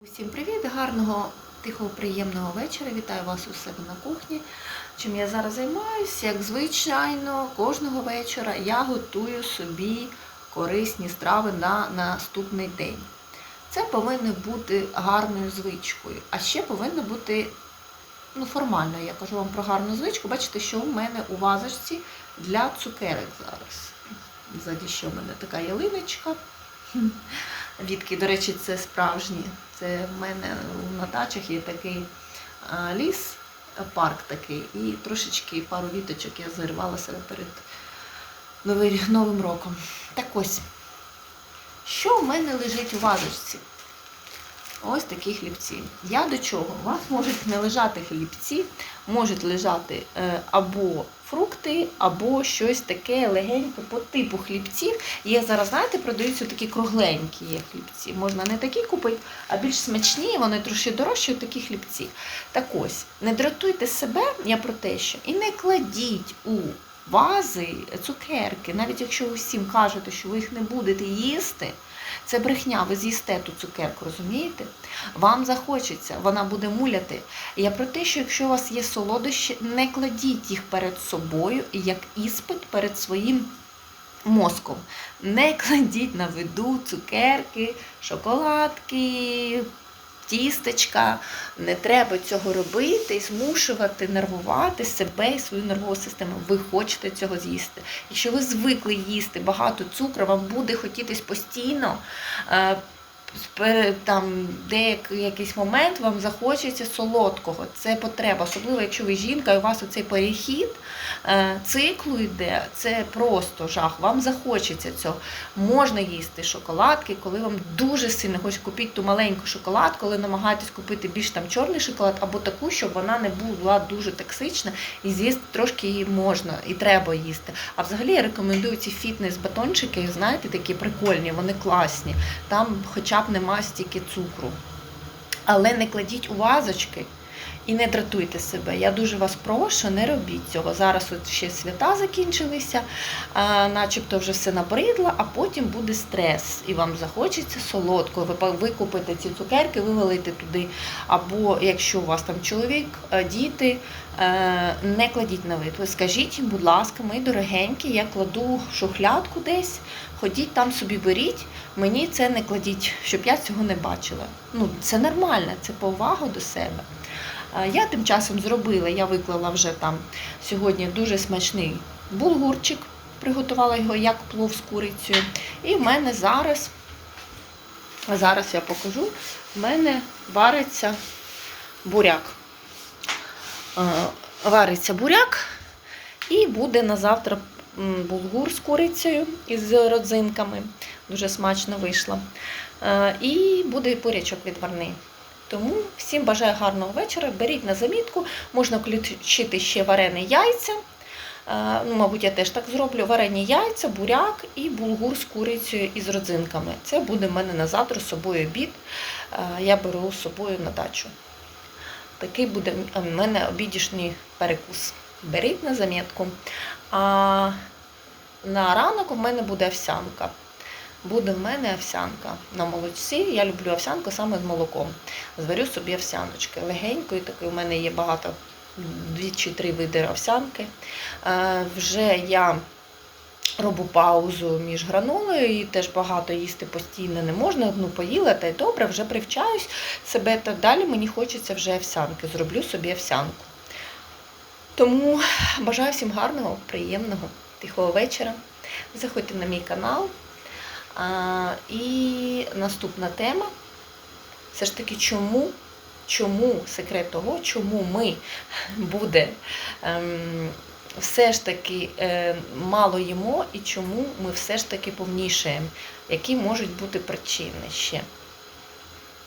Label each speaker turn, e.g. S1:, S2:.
S1: Усім привіт! Гарного, тихого, приємного вечора. Вітаю вас у себе на кухні. Чим я зараз займаюся, як звичайно, кожного вечора я готую собі корисні страви на наступний день. Це повинно бути гарною звичкою, а ще повинно бути ну, формально. Я кажу вам про гарну звичку. Бачите, що у мене у вазочці для цукерок зараз. Ззаді ще у мене така ялиночка. Відки, до речі, це справжні. Це в мене на дачах є такий ліс, парк такий, і трошечки пару віточок я зірвала себе перед Новим роком. Так ось, що в мене лежить у вазочці? Ось такі хлібці. Я до чого? У вас можуть не лежати хлібці, можуть лежати е, або фрукти, або щось таке легеньке по типу хлібців. Є зараз, знаєте, продаються такі кругленькі є хлібці. Можна не такі купити, а більш смачні, вони трошки дорожчі, такі хлібці. Так ось, не дратуйте себе, я про те, що і не кладіть у вази цукерки, навіть якщо ви всім кажете, що ви їх не будете їсти. Це брехня, ви з'їсте ту цукерку, розумієте? Вам захочеться, вона буде муляти. Я про те, що якщо у вас є солодощі, не кладіть їх перед собою як іспит перед своїм мозком. Не кладіть на виду цукерки, шоколадки, тістечка. Не треба цього робити і змушувати нервувати себе і свою нервову систему. Ви хочете цього з'їсти. Якщо ви звикли їсти багато цукру, вам буде хотітись постійно. Там деякий якийсь момент вам захочеться солодкого. Це потреба, особливо якщо ви жінка, і у вас оцей перехід е, циклу йде, це просто жах. Вам захочеться цього. Можна їсти шоколадки, коли вам дуже сильно хочеться купити ту маленьку шоколадку, коли намагаєтесь купити більш там чорний шоколад, або таку, щоб вона не була дуже токсична, і з'їсти трошки її можна і треба їсти. А взагалі я рекомендую ці фітнес-батончики, знаєте, такі прикольні, вони класні. Там хоча б нема стільки цукру. Але не кладіть у вазочки і не дратуйте себе. Я дуже вас прошу, не робіть цього. Зараз от ще свята закінчилися, начебто вже все набридло, а потім буде стрес, і вам захочеться солодкого. Ви купите ці цукерки, вивалите туди. Або якщо у вас там чоловік, е, діти, е, не кладіть на вид. Ви скажіть їм, будь ласка, мої дорогенькі, я кладу шухлядку десь, ходіть там собі беріть. Мені це не кладіть, щоб я цього не бачила. Ну, це нормально, це повага до себе. А Я тим часом зробила, я виклала вже там сьогодні дуже смачний булгурчик, приготувала його як плов з курицею. І в мене зараз, зараз я покажу, в мене вариться буряк. Е, Вариться буряк і буде на завтра булгур з курицею із родзинками. Дуже смачно вийшло. Е, І буде бурячок відварний. Тому всім бажаю гарного вечора. Беріть на замітку, можна включити ще варені яйця. Е, Ну, мабуть, я теж так зроблю. Варені яйця, буряк і булгур з курицею і з родзинками. Це буде в мене на завтра з собою обід. Е, Я беру з собою на дачу. Такий буде в мене обідішній перекус. Беріть на замітку. А на ранок у мене буде овсянка. Буде в мене овсянка на молочці. Я люблю овсянку саме з молоком. Зварю собі овсяночки. Легенької такої, у мене є багато, дві чи три види овсянки. Е, вже я роблю паузу між гранолою і теж багато їсти постійно не можна. Одну поїла, та й добре, вже привчаюсь себе та далі мені хочеться вже овсянки. Зроблю собі овсянку. Тому бажаю всім гарного, приємного, тихого вечора. Заходьте на мій канал. І наступна тема все ж таки, чому, чому секрет того, чому ми буде ем, все ж таки е, мало їмо і чому ми все ж таки повнішаємо, які можуть бути причини ще.